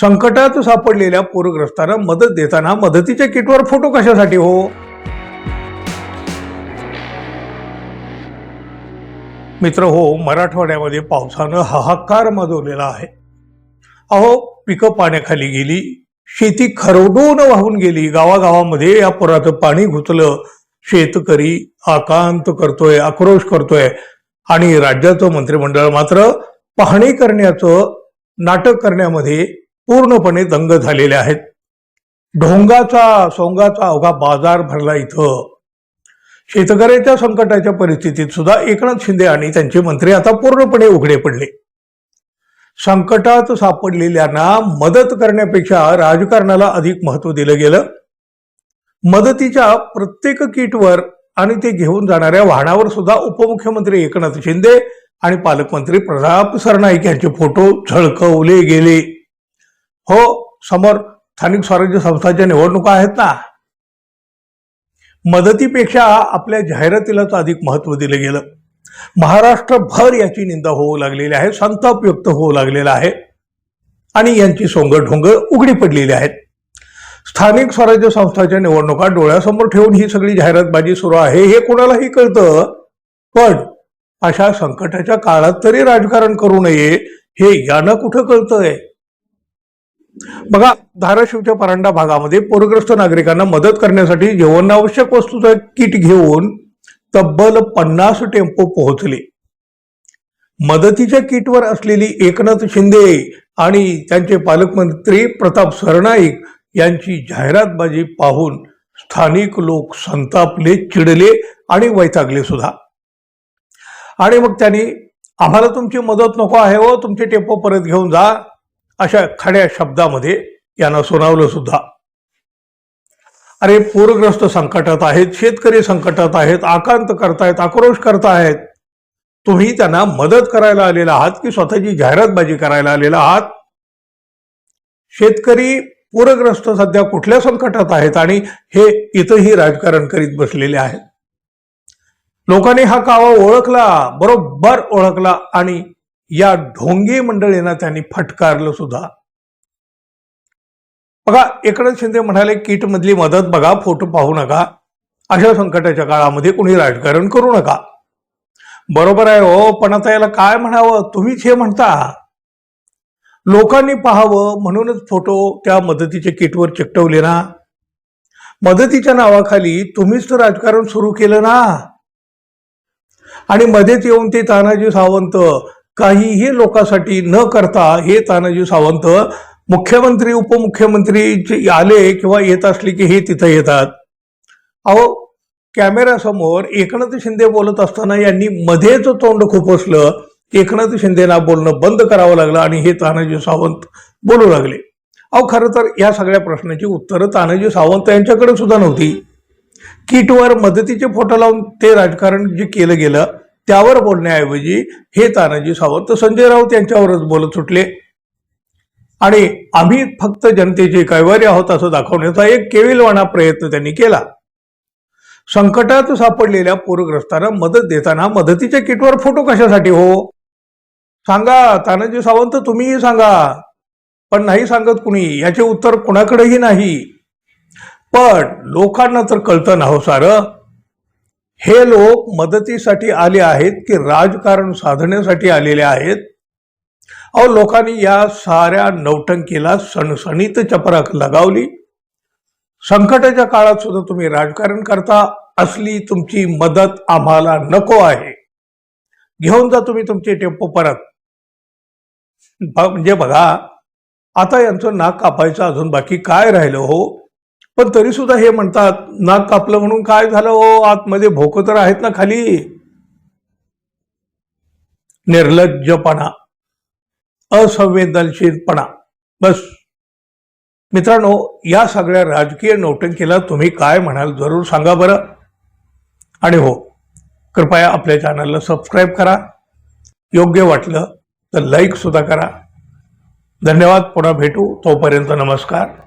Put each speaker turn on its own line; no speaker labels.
संकटात सापडलेल्या पूरग्रस्तांना मदत देताना मदतीच्या किटवर फोटो कशासाठी हो? मित्र हो मराठवाड्यामध्ये पावसानं हाहाकार माजवलेला आहे. अहो पिकं पाण्याखाली गेली शेती खरडून वाहून गेली गावागावामध्ये या पुराचं पाणी घुसलं शेतकरी आकांत करतोय आक्रोश करतोय. आणि राज्याचं मंत्रिमंडळ मात्र पाहणी करण्याचं नाटक करण्यामध्ये पूर्णपणे दंग झालेले आहेत. ढोंगाचा सोंगाचा अवघा बाजार भरला इथं. शेतकऱ्याच्या संकटाच्या परिस्थितीत सुद्धा एकनाथ शिंदे आणि त्यांचे मंत्री आता पूर्णपणे उघडे पडले. संकटात सापडलेल्यांना मदत करण्यापेक्षा राजकारणाला अधिक महत्त्व दिलं गेलं. मदतीच्या प्रत्येक किटवर आणि ते घेऊन जाणाऱ्या वाहनावर सुद्धा उपमुख्यमंत्री एकनाथ शिंदे आणि पालकमंत्री प्रताप सरनाईक यांचे फोटो झळकवले गेले. हो समोर स्थानिक स्वराज्य संस्थांच्या निवडणुका आहेत ना? मदतीपेक्षा आपल्या जाहिरातीलाच अधिक महत्त्व दिलं गेलं. महाराष्ट्रभर याची निंदा होऊ लागलेली आहे संताप व्यक्त होऊ लागलेला आहे आणि यांची सोंगढोंग उघडी पडलेली आहेत. स्थानिक स्वराज्य संस्थांच्या निवडणुका डोळ्यासमोर ठेवून ही सगळी जाहिरातबाजी सुरू आहे हे कोणालाही कळतं. पण अशा संकटाच्या काळात तरी राजकारण करू नये हे यानं कुठं कळतंय? बघा धाराशिवच्या परांडा भागामध्ये पूरग्रस्त नागरिकांना मदत करण्यासाठी जीवनावश्यक वस्तूचं किट घेऊन तब्बल पन्नास टेम्पो पोहोचले. मदतीच्या किटवर असलेली एकनाथ शिंदे आणि त्यांचे पालकमंत्री प्रताप सरनाईक यांची जाहिरातबाजी पाहून स्थानिक लोक संतापले चिडले आणि वैतागले सुद्धा. आणि मग त्यांनी आम्हाला तुमची मदत नको आहे हो तुमचे टेम्पो परत घेऊन जा अशा खड्या शब्दामध्ये यांना सुनावलं सुद्धा. अरे पूरग्रस्त संकटात आहेत शेतकरी संकटात आहेत आकांत करतायत आक्रोश करतायत. तुम्ही त्यांना मदत करायला आलेला आहात की स्वतःची जाहिरातबाजी करायला आलेला आहात? शेतकरी पूरग्रस्त सध्या कुठल्या संकटात आहेत आणि हे इथंही राजकारण करीत बसलेले आहेत? लोकांनी हा कावा ओळखला बरोबर ओळखला आणि या ढोंगे मंडळींना त्यांनी फटकारलं सुद्धा. बघा एकनाथ शिंदे म्हणाले किटमधली मदत बघा फोटो पाहू नका. अशा संकटाच्या काळामध्ये कुणी राजकारण करू नका. बरोबर आहे हो पण आता याला काय म्हणावं? तुम्हीच हे म्हणता. लोकांनी पाहावं म्हणूनच फोटो त्या मदतीच्या किटवर चिकटवले ना. मदतीच्या नावाखाली तुम्हीच तर राजकारण सुरू केलं ना. आणि मध्येच येऊन ते तानाजी सावंत काहीही लोकांसाठी न करता हे तानाजी सावंत मुख्यमंत्री उपमुख्यमंत्री जे आले किंवा येत असले की हे तिथं येतात. अहो कॅमेऱ्यासमोर एकनाथ शिंदे बोलत असताना यांनी मध्येच तोंड खुपसलं. एकनाथ शिंदेना बोलणं बंद करावं लागलं आणि हे तानाजी सावंत बोलू लागले. अहो खरं तर या सगळ्या प्रश्नाची उत्तरं तानाजी सावंत यांच्याकडे सुद्धा नव्हती. किटवर मदतीचे फोटो लावून ते राजकारण जे केलं गेलं त्यावर बोलण्याऐवजी हे तानाजी सावंत संजय राऊत यांच्यावरच बोलत सुटले. आणि आम्ही फक्त जनतेचे कैवारी आहोत असं दाखवण्याचा एक केविलवाणा प्रयत्न त्यांनी केला. संकटात सापडलेल्या पूरग्रस्तांना मदत देताना मदतीच्या किटवर फोटो कशासाठी हो? सांगा तानाजी सावंत तुम्हीही सांगा. पण नाही सांगत कुणी याचे उत्तर कुणाकडेही नाही. पण लोकांना तर कळतं ना हो सारं. हे लोक मदतीसाठी आले आहेत की राजकारण साधण्यासाठी आलेले आहेत. अहो लोकांनी या साऱ्या नौटंकीला सणसणीत चपराक लगावली. संकटाच्या काळात सुद्धा तुम्ही राजकारण करता असली तुमची मदत आम्हाला नको आहे. घेऊन जा तुम्ही तुमचे टेम्पो परत. ब- म्हणजे बघा आता यांचं नाक कापायचं अजून बाकी काय राहिलं हो? पण तरी सुद्धा हे म्हणतात नाक कापलं म्हणून काय झालं? हो आतमध्ये भोक तर आहेत ना खाली. निर्लज्जपणा असंवेदनशीलपणा. बस. मित्रांनो या सगळ्या राजकीय नौटंकीला तुम्ही काय म्हणाल जरूर सांगा बरं. आणि हो कृपया आपल्या चॅनलला सबस्क्राईब करा. योग्य वाटलं तर लाईक सुद्धा करा. धन्यवाद पुन्हा भेटू. तोपर्यंत नमस्कार.